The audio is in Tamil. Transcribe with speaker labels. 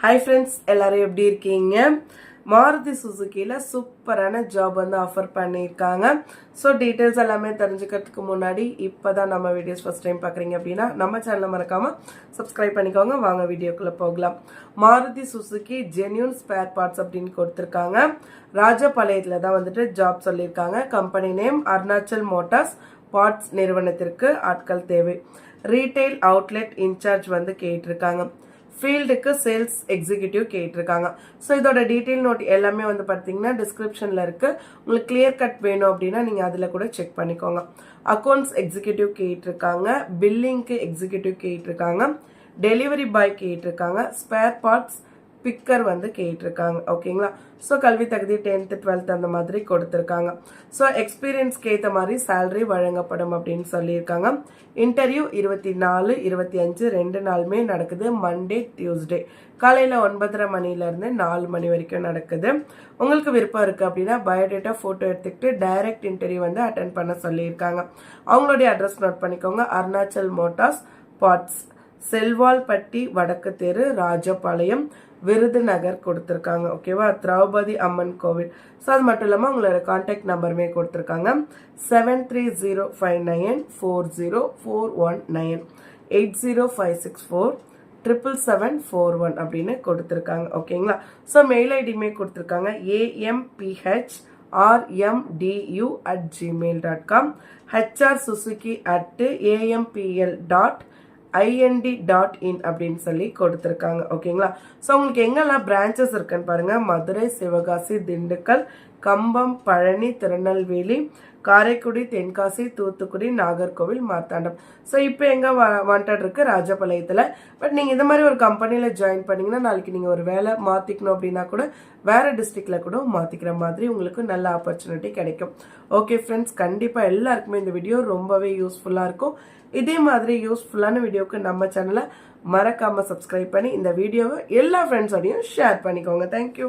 Speaker 1: ஹாய் ஃப்ரெண்ட்ஸ் எல்லாரும் எப்படி இருக்கீங்க? மாருதி சுசுக்கியில் சூப்பரான ஜாப் வந்து ஆஃபர் பண்ணியிருக்காங்க. ஸோ டீட்டெயில்ஸ் எல்லாமே தெரிஞ்சுக்கிறதுக்கு முன்னாடி இப்போ தான் நம்ம வீடியோஸ் ஃபஸ்ட் டைம் பார்க்குறீங்க அப்படின்னா நம்ம சேனலை மறக்காமல் சப்ஸ்கிரைப் பண்ணிக்கோங்க. வாங்க வீடியோக்குள்ளே போகலாம். Maruti Suzuki genuine spare parts அப்படின்னு கொடுத்துருக்காங்க. ராஜபாளையத்தில் தான் வந்துட்டு ஜாப் சொல்லியிருக்காங்க. Company name Arunachal motors parts நிறுவனத்திற்கு ஆட்கள் தேவை. ரீட்டைல் அவுட்லெட் இன்சார்ஜ் வந்து கேட்டிருக்காங்க. ஃபீல்டுக்கு சேல்ஸ் எக்ஸிக்யூட்டிவ் கேட்டிருக்காங்க. ஸோ இதோட டீட்டெயில் நோட் எல்லாமே வந்து பார்த்தீங்கன்னா டிஸ்கிரிப்ஷனில் இருக்குது உங்களுக்கு கிளியர் கட் வேணும் அப்படின்னா நீங்கள் அதில் கூட செக் பண்ணிக்கோங்க. அக்கௌண்ட்ஸ் எக்ஸிக்யூட்டிவ் கேட்டிருக்காங்க. பில்லிங்க்கு எக்ஸிக்யூட்டிவ் கேட்டிருக்காங்க. டெலிவரி பாய் கேட்டிருக்காங்க. ஸ்பேர் பார்ட்ஸ் பிக்கர் வந்து கேட்டிருக்காங்க. ஓகேங்களா ஸோ கல்வி தகுதி டென்த்து டுவெல்த் அந்த மாதிரி கொடுத்துருக்காங்க. ஸோ எக்ஸ்பீரியன்ஸ்க்கு ஏற்ற மாதிரி சேலரி வழங்கப்படும் அப்படின்னு சொல்லியிருக்காங்க. இன்டர்வியூ இருபத்தி நாலு இருபத்தி அஞ்சு ரெண்டு நாளுமே நடக்குது. மண்டே டியூஸ்டே காலையில் ஒன்பதரை மணிலேருந்து நாலு மணி வரைக்கும் நடக்குது. உங்களுக்கு விருப்பம் இருக்குது அப்படின்னா பயோடேட்டா ஃபோட்டோ எடுத்துக்கிட்டு டைரக்ட் இன்டர்வியூ வந்து அட்டன் பண்ண சொல்லியிருக்காங்க. அவங்களுடைய அட்ரஸ் நோட் பண்ணிக்கோங்க. அருணாச்சல் மோட்டார்ஸ் பாட்ஸ் செல்வால்பட்டி வடக்கு தெரு ராஜபாளையம் விருதுநகர் கொடுத்துருக்காங்க. ஓகேவா திரௌபதி அம்மன் கோவில். ஸோ அது மட்டும் இல்லாமல் உங்களோட கான்டாக்ட் நம்பருமே கொடுத்துருக்காங்க. Seven three zero five nine four zero four one nine eight zero five six four triple seven four one அப்படின்னு கொடுத்துருக்காங்க. ஓகேங்களா ஸோ மெயில் ஐடியுமே கொடுத்துருக்காங்க. A M B H R M D U at Gmail dot com H R Suzuki at A M B L dot I N D dot in அப்படின்னு சொல்லி கொடுத்துருக்காங்க ஓகேங்களா ஸோ உங்களுக்கு எங்கெல்லாம் பிரான்ச்சஸ் இருக்குன்னு பாருங்கள் மதுரை சிவகாசி திண்டுக்கல் கம்பம் பழனி திருநெல்வேலி காரைக்குடி தென்காசி தூத்துக்குடி நாகர்கோவில் மார்த்தாண்டம். ஸோ இப்போ எங்கே வாண்டட் இருக்கு ராஜபாளையத்தில். பட் நீங்கள் இந்த மாதிரி ஒரு கம்பெனியில் ஜாயின் பண்ணீங்கன்னா நாளைக்கு நீங்கள் ஒரு வேலை மாற்றிக்கணும் அப்படின்னா கூட வேறு டிஸ்ட்ரிக்டில் கூட மாற்றிக்கிற மாதிரி உங்களுக்கு நல்ல ஆப்பர்ச்சுனிட்டி கிடைக்கும். ஓகே ஃப்ரெண்ட்ஸ் கண்டிப்பாக எல்லாருக்குமே இந்த வீடியோ ரொம்பவே யூஸ்ஃபுல்லாக இருக்கும். இதே மாதிரி யூஸ்ஃபுல்லான வீடியோவுக்கு நம்ம சேனலை மறக்காமல் சப்ஸ்கிரைப் பண்ணி இந்த வீடியோவை எல்லா ஃப்ரெண்ட்ஸோடையும் ஷேர் பண்ணிக்கோங்க. தேங்க்யூ